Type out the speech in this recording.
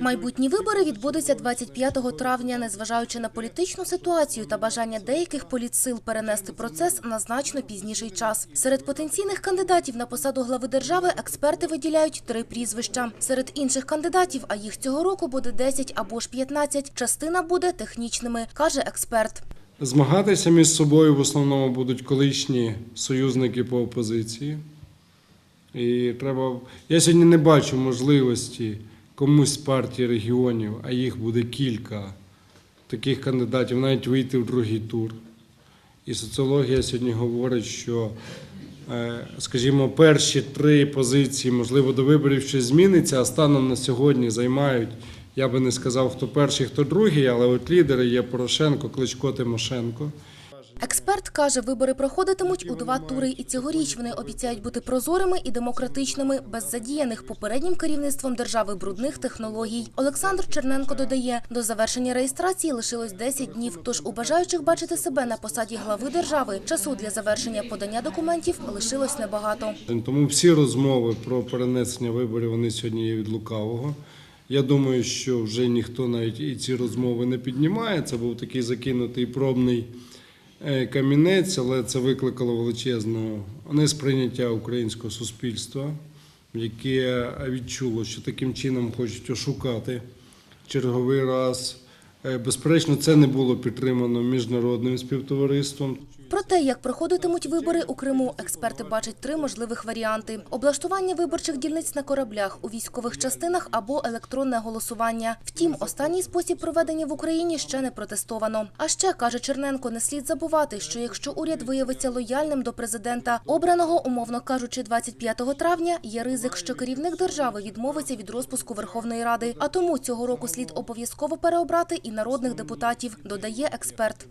Майбутні вибори відбудуться 25 травня. Незважаючи на політичну ситуацію та бажання деяких політсил перенести процес на значно пізніший час. Серед потенційних кандидатів на посаду глави держави експерти виділяють три прізвища. Серед інших кандидатів, а їх цього року буде 10 або ж 15, частина буде технічними, каже експерт. Змагатися між собою в основному будуть колишні союзники по опозиції. І треба. Я сьогодні не бачу можливості комусь з партії регіонів, а їх буде кілька таких кандидатів, навіть вийти в другий тур. І соціологія сьогодні говорить, що, е, скажімо, перші три позиції, можливо, до виборів щось зміниться, а станом на сьогодні займають. Я би не сказав, хто перший, хто другий, але от лідери є Порошенко, Кличко, Тимошенко. Експерт каже, вибори проходитимуть у два тури, і цьогоріч вони обіцяють бути прозорими і демократичними, без задіяних попереднім керівництвом держави брудних технологій. Олександр Черненко додає, до завершення реєстрації лишилось 10 днів. Тож у бажаючих бачити себе на посаді глави держави часу для завершення подання документів лишилось небагато. Тому всі розмови про перенесення виборів вони сьогодні є від лукавого. Я думаю, що вже ніхто навіть і ці розмови не піднімає. Це був такий закинутий пробний камінець, але це викликало величезне несприйняття українського суспільства, яке відчуло, що таким чином хочуть ошукати черговий раз. Е, Безперечно, це не було підтримано міжнародним співтовариством. Про те, як проходитимуть вибори у Криму, експерти бачать три можливих варіанти: облаштування виборчих дільниць на кораблях у військових частинах або електронне голосування. Втім, останній спосіб проведення в Україні ще не протестовано. А ще каже Черненко, не слід забувати, що якщо уряд виявиться лояльним до президента, обраного, умовно кажучи, 25 травня, є ризик, що керівник держави відмовиться від розпуску Верховної Ради. А тому цього року слід обов'язково переобрати і народних депутатів, додає експерт.